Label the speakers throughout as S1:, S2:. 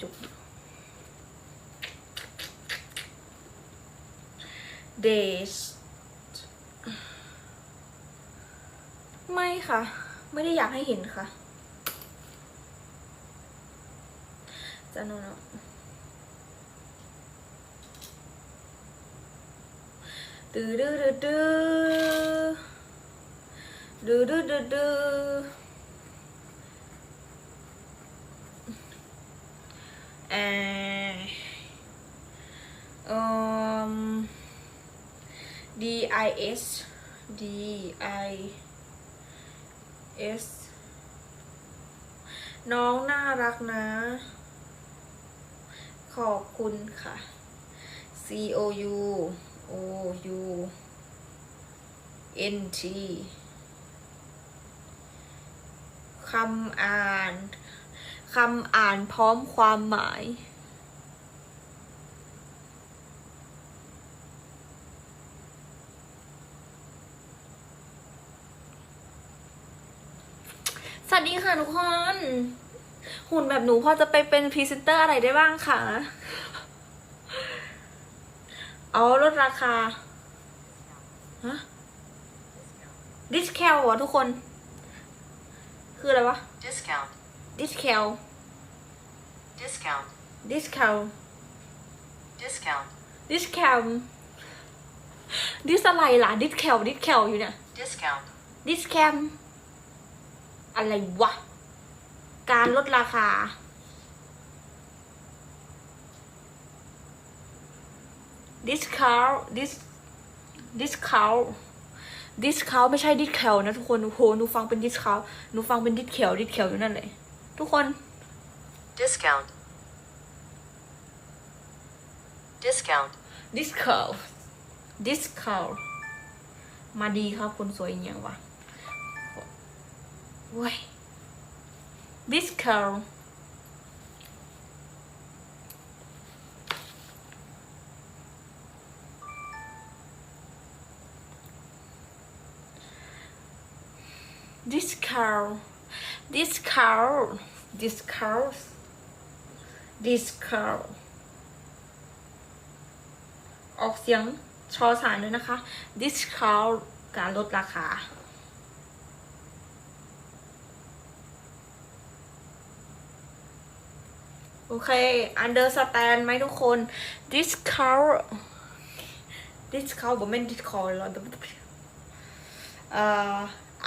S1: จุก days ไม่ค่ะ ไม่ได้อยากให้เห็นค่ะจะนนดื้อดื้อดื้อดื้อดื้อดื้อ ดื้อดื้อเอออืม D I S D I S น้องน่ารักนะ ขอบคุณค่ะ C O U O U N T คำอ่าน คำอ่านพร้อมความหมาย สวัสดีค่ะทุกคน หุ่นแบบหนูพอจะไปเป็นพรีเซนเตอร์อะไรได้บ้างคะเอาลดราคา ฮะ ดิสแคลวะทุกคน คืออะไรวะ
S2: Discount.
S1: ดิ สแคล
S2: Discount.
S1: ดิสแคล
S2: Discount.
S1: ดิสแคลดิสอะไรล่ะ ดิสแคลดิสแคลอยู่เนี่ย
S2: Discount.
S1: ดิสแคมอะไรวะ การลดราคา discount dis discount discount ไม่ใช่ discount นะทุกคนโอ้โหหนูฟังเป็น discount หนูฟังเป็น discount discount อยู่นั่นเลย ทุกคน
S2: Discount. Discount.
S1: discount discount มาดีครับคนสวยอหย่างวะเว้ย discount ดิสค าวดิสคาวดิสคาวดิสคาวออกเสียงชอสารด้วยนะคะ discount การลดราคา โอเค understand ไหมทุกคน discount discount ผมไม่ discount หรอ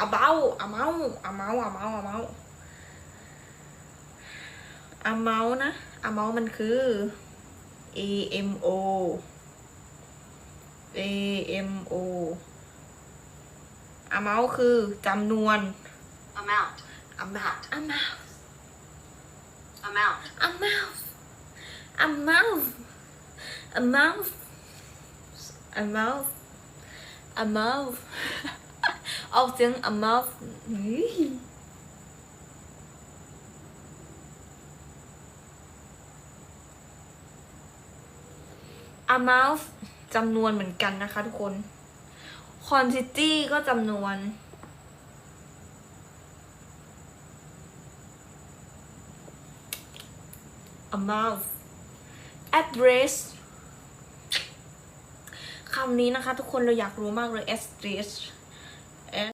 S1: about amount amount amount amount amount นะ amount มันคือ a m o a m o amount คือจำนวน
S2: Amount.
S1: amount amount
S2: Amount.
S1: amount amount amount amount amount ออกเสียง amount เฮ้ย amount จำนวนเหมือนกันนะคะทุกคน quantity ก็จำนวน amount address คำนี้นะคะทุกคนเราอยากรู้มากเลย address